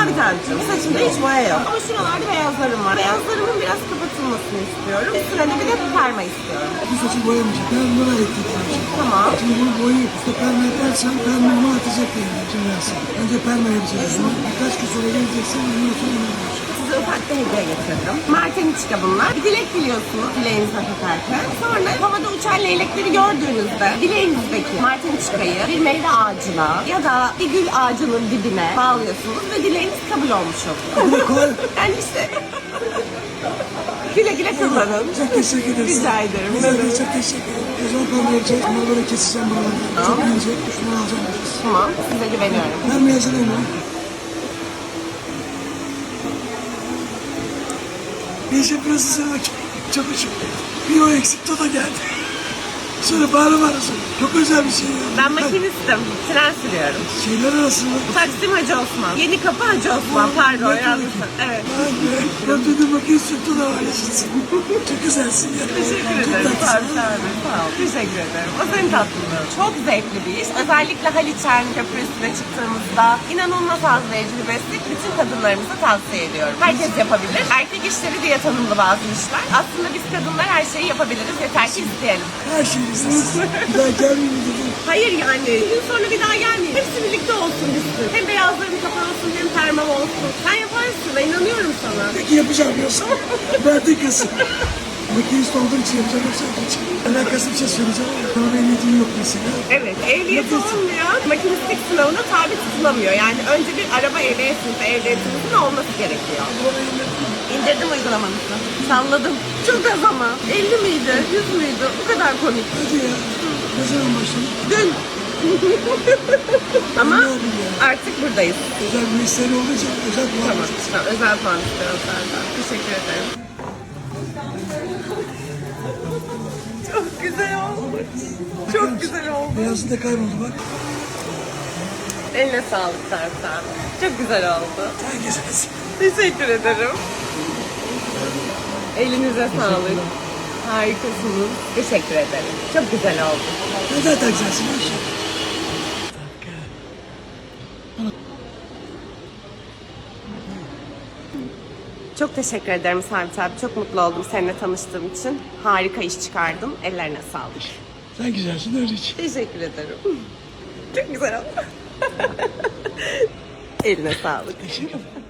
Sabit abicim saçımda hiç boya yok. Ama şuralarda beyazlarım var. Beyazlarımın biraz kapatılmasını istiyorum. Üstüne bir de perma istiyorum. Bu saçı boyamayacak. Ben bunlara ekledim. Tamam. Şimdi bunu boyayıp usta perma yaparsan perma onu atacak yani. Şimdi versin. Önce perma yapacağız. Bunu birkaç gün sonra geleceksin. Ondan sonra. Size ufak bir hediye getirdim. Martiniçka bunlar. Bir dilek diliyorsunuz dileğinize takarken. Sonra havada uçan leylekleri gördüğünüzde dileğinizdeki Martiniçka'yı bir meyve ağacına ya da bir gül ağacının dibine bağlıyorsunuz ve dileğiniz kabul olmuş oluyor. Yani işte güle güle kullanın. Çok teşekkür ederiz. Rica ederim. Bize de çok teşekkür ederim. Zaman perma yapacağız. Bunları keseceğim buralardan. Çok ince. Şunu alacağım. Tamam. Size güveniyorum. Perma hazırlayayım ben. Bir iş yapıyorsun sen bak. Çok hoşum. Bir o eksikti o da geldi. Sonra bağırma. Çok özel bir şey ya. Ben makinistim. Tren sürüyorum. Şeyler arasında. Taksim Hacı Osman. Yeni kapı Hacı Osman. Pardon yanlışım. Evet. Vay be. Ben dedim bakayım sütü de var yaşasın. Çok güzelsin ya. Teşekkür ederim. Sağ ol, sağ ol. Sağ ol. Teşekkür ederim. O senin tatlılığın. Çok zevkli bir iş. Özellikle Haliçen Köprüsü'ne çıktığımızda inanılmaz haz verici bir meslek. Bütün kadınlarımıza tavsiye ediyorum. Herkes yapabilir. Erkek işleri diye tanımlı bazı işler. Aslında biz kadınlar her şeyi yapabiliriz. Yeter ki isteyelim. Her şey Bir daha gelmeyeyim dedim. Hayır yani. Gün sonra bir daha gelmeyin. Hepsi birlikte olsun bitsin. Hem beyazların kapansın hem permam olsun. Sen yaparsın ve inanıyorum sana. Peki yapacağım diyorsun. Verdin kızım. Makinist olduğum için yapacağım yoksa yapacağım. Alakası bir şey söyleyeceğim ama tamam ehliyetim yok mesela. Evet, ehliyeti olmayan makinistlik sınavına tabi tutulamıyor. Yani önce bir araba ehliyetiniz, ehliyetinizin olması gerekiyor. İndirdim uygulamanızı. Salladım. Çok az ama. 50 miydi, 100 müydü? Bu kadar komik. Hadi ya. Ne zaman başladın? Dün. ama artık buradayız. Özel bir mesele olduğu için özel puan Tamam, tamam. Özel puan istiyorum senden. Teşekkür ederim. Çok güzel olmuş. Çok güzel oldu. Beyazı da kayboldu bak. Eline sağlık Sersen. Çok güzel oldu. Sen güzelsin. Teşekkür ederim. Elinize sağlık. Harikasınız. Teşekkür ederim. Çok güzel oldu. Ne zaten güzelsin. maşallah. Çok teşekkür ederim Sabit abi. Çok mutlu oldum seninle tanıştığım için. Harika iş çıkardın. Ellerine sağlık. Sen güzelsin öyle için. Teşekkür ederim. Çok güzel oldu. Eline sağlık. Teşekkür ederim.